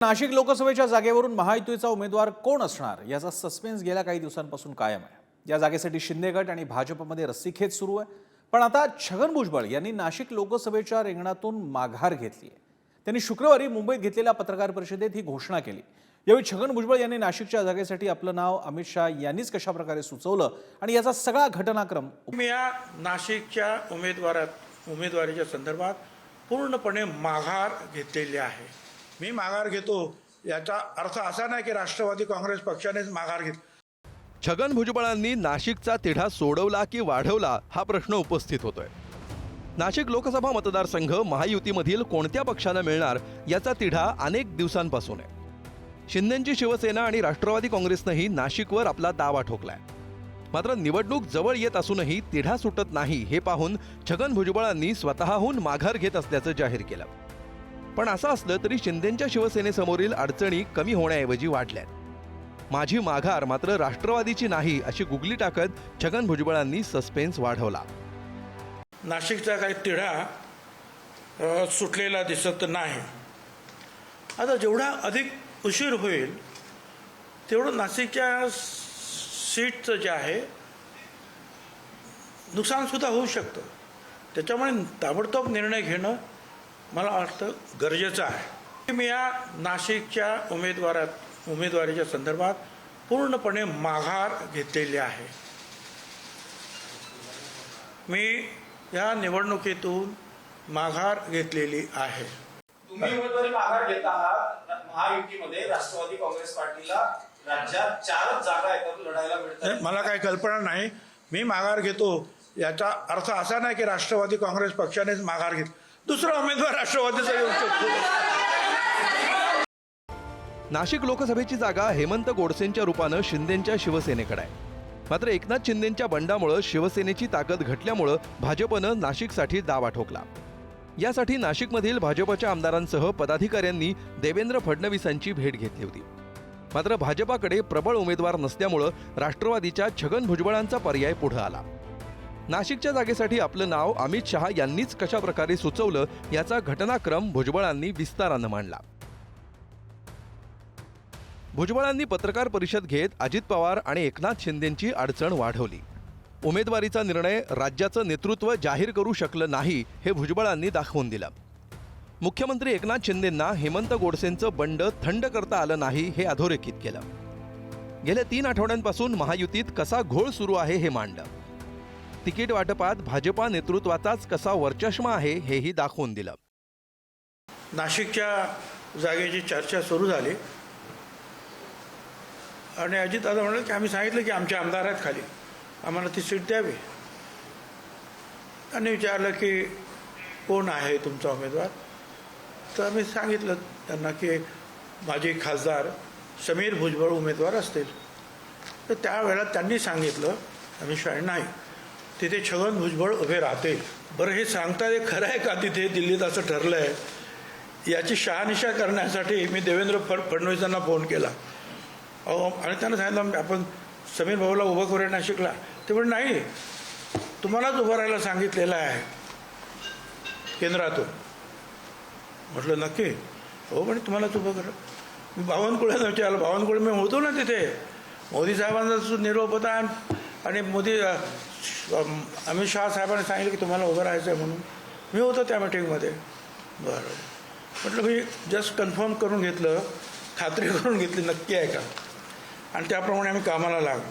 नाशिक लोकसभेच्या जागेवरून महायुतीचा उमेदवार कोण असणार? याचा सस्पेन्स गेल्या काही दिवसांपासून कायम आहे. या जागेसाठी शिंदे गट आणि भाजपमध्ये रस्सीखेच सुरू आहे. पण आता छगन भुजबळ यांनी नाशिक लोकसभेच्या रिंगणातून माघार घेतली आहे. त्यांनी शुक्रवारी मुंबईत घेतलेल्या पत्रकार परिषदेत ही घोषणा केली. यावेळी छगन भुजबळ यांनी नाशिकच्या जागेसाठी आपलं नाव अमित शहा यांनीच कशाप्रकारे सुचवलं आणि याचा सगळा घटनाक्रम मी या नाशिकच्या उमेदवारात उमेदवारीच्या संदर्भात पूर्णपणे माघार घेतलेली आहे. मी माघार घेतो. याचा अर्थ असा नाही की राष्ट्रवादी काँग्रेस पक्षानेच माघार घेतली. छगन भुजबळांनी नाशिकचा तिढा सोडवला की वाढवला हा प्रश्न उपस्थित होतोय. नाशिक लोकसभा मतदारसंघ महायुतीमधील कोणत्या पक्षानं मिळणार याचा तिढा अनेक दिवसांपासून आहे. शिंदेची शिवसेना आणि राष्ट्रवादी काँग्रेसनंही नाशिकवर आपला दावा ठोकलाय. मात्र निवडणूक जवळ येत असूनही तिढा सुटत नाही हे पाहून छगन भुजबळांनी स्वतःहून माघार घेत असल्याचं जाहीर केलं. पण असं असलं तरी शिंदेच्या शिवसेनेसमोरील अडचणी कमी होण्याऐवजी वाढल्यात. माझी माघार मात्र राष्ट्रवादीची नाही अशी गुगली टाकत छगन भुजबळांनी सस्पेन्स वाढवला. नाशिकचा काही तिढा सुटलेला दिसत नाही. आता जेवढा अधिक उशीर होईल तेवढं नाशिकच्या सीटचं जे आहे नुकसानसुद्धा होऊ शकतं. त्याच्यामुळे ताबडतोब निर्णय घेणं मला वाटतं गरजेचं आहे. मी या नाशिकच्या उमेदवारात उमेदवारीच्या संदर्भात पूर्णपणे माघार घेतलेली आहे. मी या निवडणुकीतून माघार घेतलेली आहे. तुम्ही उमेदवारी माघार घेत आहात. महायुतीमध्ये राष्ट्रवादी काँग्रेस पार्टीला राज्यात चारच जागा लढायला मिळतात. मला काही कल्पना नाही. मी माघार घेतो. याचा अर्थ असा नाही की राष्ट्रवादी काँग्रेस पक्षानेच माघार घेतली. दुसरा उमेदवार राष्ट्रवादीचा येऊ शकतो. नाशिक लोकसभेची जागा हेमंत गोडसेंच्या रूपानं शिंदेच्या शिवसेनेकडे आहे. मात्र एकनाथ शिंदेच्या बंडामुळं शिवसेनेची ताकद घटल्यामुळं भाजपनं नाशिकसाठी दावा ठोकला. यासाठी नाशिकमधील भाजपच्या आमदारांसह पदाधिकाऱ्यांनी देवेंद्र फडणवीसांची भेट घेतली होती. मात्र भाजपाकडे प्रबळ उमेदवार नसल्यामुळं राष्ट्रवादीच्या छगन भुजबळांचा पर्याय पुढे आला. नाशिकच्या जागेसाठी आपलं नाव अमित शहा यांनीच कशाप्रकारे सुचवलं याचा घटनाक्रम भुजबळांनी विस्तारानं मांडला. भुजबळांनी पत्रकार परिषद घेत अजित पवार आणि एकनाथ शिंदेंची अडचण वाढवली. उमेदवारीचा निर्णय राज्याचं नेतृत्व जाहीर करू शकलं नाही हे भुजबळांनी दाखवून दिलं. मुख्यमंत्री एकनाथ शिंदेंना हेमंत गोडसेंचं बंड थंड करता आलं नाही हे अधोरेखित केलं. गेल्या तीन आठवड्यांपासून महायुतीत कसा घोळ सुरू आहे हे मांडलं. तिकीट वाटपात भाजपा नेतृत्वाचाच कसा वर्चष्मा आहे हेही दाखवून दिलं. नाशिकच्या जागेची चर्चा सुरू झाली. आणि अजित दादा म्हणाले की आम्ही सांगितलं की आमच्या आमदार आहेत खाली. आम्हाला ती सीट द्यावी. आणि विचारलं की कोण आहे तुमचा उमेदवार? तर आम्ही सांगितलं त्यांना की माझे खासदार समीर भुजबळ उमेदवार असतील. तर त्यावेळेला त्यांनी सांगितलं आम्ही शाळे नाही. तिथे छगन भुजबळ उभे राहते बरं हे सांगता हे खरं आहे का तिथे? दिल्लीत असं ठरलं आहे याची शहानिशा करण्यासाठी मी देवेंद्र फड फडणवीसांना फोन केला. अहो आणि त्यांना सांगितलं आपण समीर भाऊला उभं करूया शिकला. ते म्हणजे नाही. तुम्हालाच उभं राहायला सांगितलेलं आहे केंद्रातून. म्हटलं नक्की. हो पण तुम्हालाच उभं करा. मी बावनकुळ्याला विचारलं बावनकुळे मी होतो ना तिथे? मोदी साहेबांचा निरोप होता आणि- मोदी अमित शहा साहेबांनी सांगितलं की तुम्हाला उभं राहायचं आहे म्हणून. मी होतो त्या मिटिंगमध्ये. बरं. म्हटलं मी जस्ट कन्फर्म करून घेतलं खात्री करून घेतली नक्की आहे का? आणि त्याप्रमाणे आम्ही कामाला लागलो.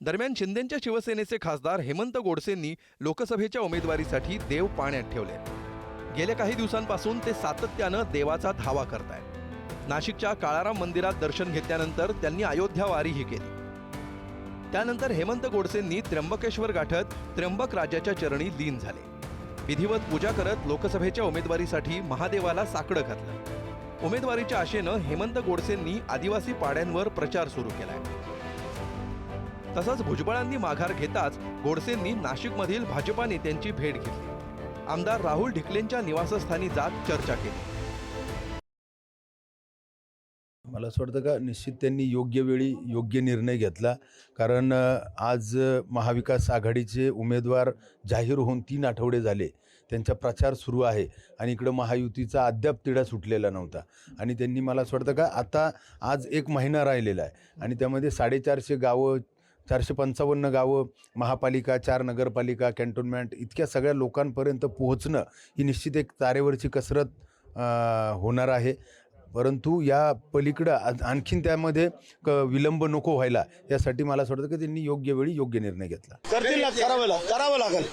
दरम्यान शिंदेच्या शिवसेनेचे खासदार हेमंत गोडसेंनी लोकसभेच्या उमेदवारीसाठी देव पाण्यात ठेवले. गेल्या काही दिवसांपासून ते सातत्यानं देवाचा धावा करतायत. नाशिकच्या काळाराम मंदिरात दर्शन घेतल्यानंतर त्यांनी अयोध्या वारीही केली. त्यानंतर हेमंत गोडसेंनी त्र्यंबकेश्वर गाठत त्र्यंबक राजाच्या चरणी लीन झाले. विधिवत पूजा करत लोकसभेच्या उमेदवारीसाठी महादेवाला साकडं घातलं. उमेदवारीच्या आशेनं हेमंत गोडसेंनी आदिवासी पाड्यांवर प्रचार सुरू केलाय. तसंच भुजबळांनी माघार घेताच गोडसेंनी नाशिकमधील भाजपा नेत्यांची भेट घेतली. आमदार राहुल ढिकलेंच्या निवासस्थानी जात चर्चा केली. मला असं वाटतं का निश्चित त्यांनी योग्य वेळी योग्य निर्णय घेतला. कारण आज महाविकास आघाडीचे उमेदवार जाहीर होऊन तीन आठवडे झाले. त्यांचा प्रचार सुरू आहे आणि इकडं महायुतीचा अद्याप तिढा सुटलेला नव्हता. आणि त्यांनी मला असं वाटतं का आता आज एक महिना राहिलेला आहे आणि त्यामध्ये साडेचारशे गावं चारशे पंचावन्न गावं महापालिका चार नगरपालिका कॅन्टोन्मेंट इतक्या सगळ्या लोकांपर्यंत पोहोचणं ही निश्चित एक तारेवरची कसरत होणार आहे. परंतु या पलीकडं आणखीन त्यामध्ये क विलंब नको व्हायला. यासाठी मला असं वाटतं की त्यांनी योग्य वेळी योग्य निर्णय घेतला. करतील ना करावं लाग करावं लागेल.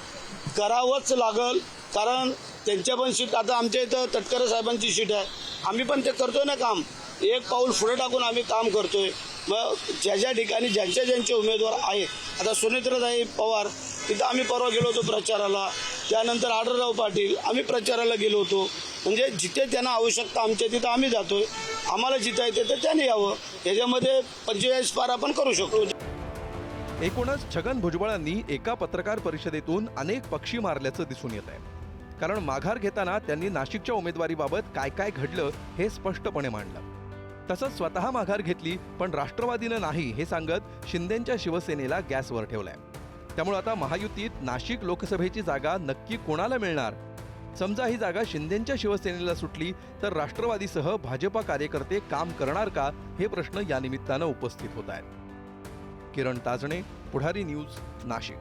करावंच लागल. कारण त्यांच्या पण सीट आता आमच्या इथं तटकरे साहेबांची सीट आहे. आम्ही पण ते करतोय ना काम. एक पाऊल पुढे टाकून आम्ही काम करतोय. मग ज्या ज्या ठिकाणी ज्यांच्या ज्यांचे उमेदवार आहेत आता सुनेत्रताई पवार तिथं आम्ही परवा गेलो होतो प्रचाराला. त्यानंतर आढळराव पाटील आम्ही प्रचाराला गेलो होतो. म्हणजे जिथे त्यांना आवश्यकता आमच्या तिथं आम्ही जातोय. आम्हाला जिथं येते तर त्याने यावं. याच्यामध्ये पंचेचाळीस पार आपण करू शकतो. एकूणच छगन भुजबळांनी एका पत्रकार परिषदेतून अनेक पक्षी मारल्याचं दिसून येत आहे. कारण माघार घेताना त्यांनी नाशिकच्या उमेदवारीबाबत काय काय घडलं हे स्पष्टपणे मांडलं. तसंच स्वतः माघार घेतली पण राष्ट्रवादीनं नाही हे सांगत शिंदेच्या शिवसेनेला गॅसवर ठेवलंय. त्यामुळे आता महायुतीत नाशिक लोकसभेची जागा नक्की कोणाला मिळणार समजा ही जागा शिंदेच्या शिवसेनेला सुटली तर राष्ट्रवादीसह भाजपा कार्यकर्ते काम करणार का हे प्रश्न या निमित्तानं उपस्थित होत आहेत. किरण ताजणे पुढारी न्यूज नाशिक.